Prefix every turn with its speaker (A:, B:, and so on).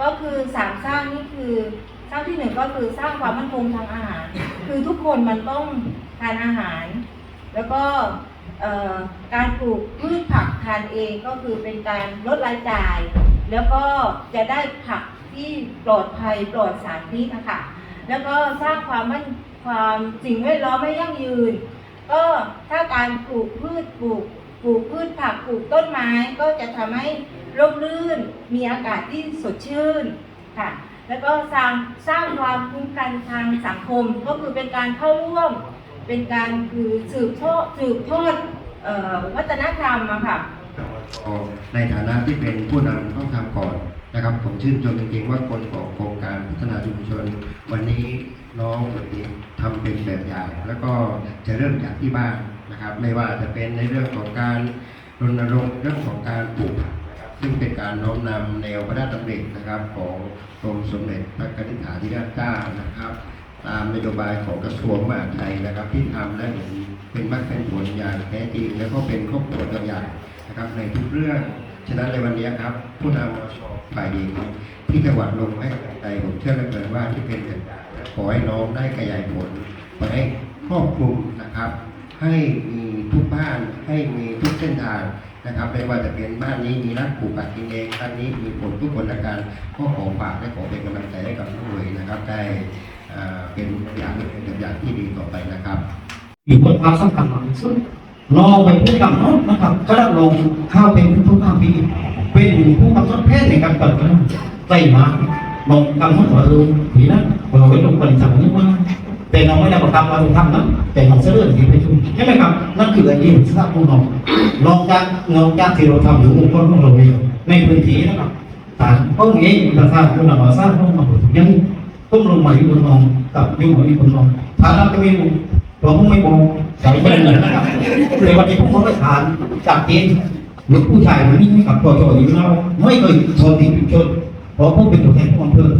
A: ก็คือสามสร้างนี่คือสร้างที่หนึ่งก็คือสร้างความมั่นคงทางอาหาร คือทุกคนมันต้องทานอาหาร แล้วก็การปลูกพืชผักทานเองก็คือเป็นการลดรายจ่าย แล้วก็จะได้ผักที่ปลอดภัยปลอดสารพิษนะคะแล้วก็สร้างความมั่นความสิ่งแวดล้อมไม่ยั่งยืน ก็ถ้าการปลูกพืชปลูกปลูกพืชผักปลูกต้นไม้ก็จะทำให้ร่มรื่น มีอากาศที่สดชื่นค่ะ แล้วก็สร้างสร้างความคุ้มกันทางสังคมก็คือเป็นการเข้าร่วม เป็นการคือสืบทอดสืบทอดเอ่อวัฒนธรรมอะค่ะ
B: ในฐานะที่เป็นผู้นำต้องทำก่อนนะครับ ผมชื่นชมจริงๆว่าคนของโครงการพัฒนาชุมชน วันนี้น้องคนนี้ทำเป็นแบบอย่างแล้วก็จะเริ่มจากที่บ้านนะครับ ไม่ว่าจะเป็นในเรื่องของการรณรงค์เรื่องของการปลูกผัก ซึ่งเป็นการน้อมนำแนวพระราชดำรินะครับ ของกรมสมเด็จพระกนิษฐาธิราชเจ้านะครับ ตามนโยบายของกระทรวงมหาดไทยนะครับ ที่ทำและเห็นเป็นมรรคเป็นผลอย่างแท้จริง แล้วก็เป็นครอบครัวตัวอย่างนะครับในทุกเรื่องฉะนั้นในวันนี้ครับ ผู้นำมชฝ่ายดีที่จังหวัดลงให้กำลังใจผมเชื่อเหลือเกินว่าที่เป็นต่างและขอให้น้องได้ขยายผลไปให้ครอบคลุมนะครับ ให้มี ทุกบ้านให้มีทุกเส้นทางนะครับไม่ว่าจะเป็นบ้านนี้มีรักปลูกผักกินเองบ้านนี้มีผลทุกคนอาการก็ขอฝากและขอเป็นกำลังใจให้กับน้องหน่วยนะครับ ได้เป็นอย่างเป็นอย่างที่ดีต่อไปนะครับ
C: มีบทความสำคัญมากที่สุดรอไปผู้กำหนดนะครับก็รับรองข้าวเป็นทุกข้าวปีเป็นผู้กำหนดแพทย์ในการเปิดกันใจมาลงกำหนดว่าเออผีนะเราไปลงปริญญานี่ว่าแต่เราไม่ได้ประกาศว่าเราทำนะแต่เราเสนอมที่ประชุม ช่ไหมครับนั่นคือไอเดียสำหรับพวกเราลองจากลองจากที่เราทำอยู่องค์กรของเราเองในพื้นที่นะครับฐานห้องเองประธานคุณภาพสร้างห้องมายังต้องลงมาอยู่บนนองกับอยู่บนน้องฐานเราจะมีเราไม่มองสายเป็นนะครับในวันนี้ผมก็ไม่ทานจากเกณฑ์หรือผู้ชายคนนี้กับตัวโจอยู่เราไม่เคยโทษติดชนเพราะผมเป็นตัวแทนของอำเภอ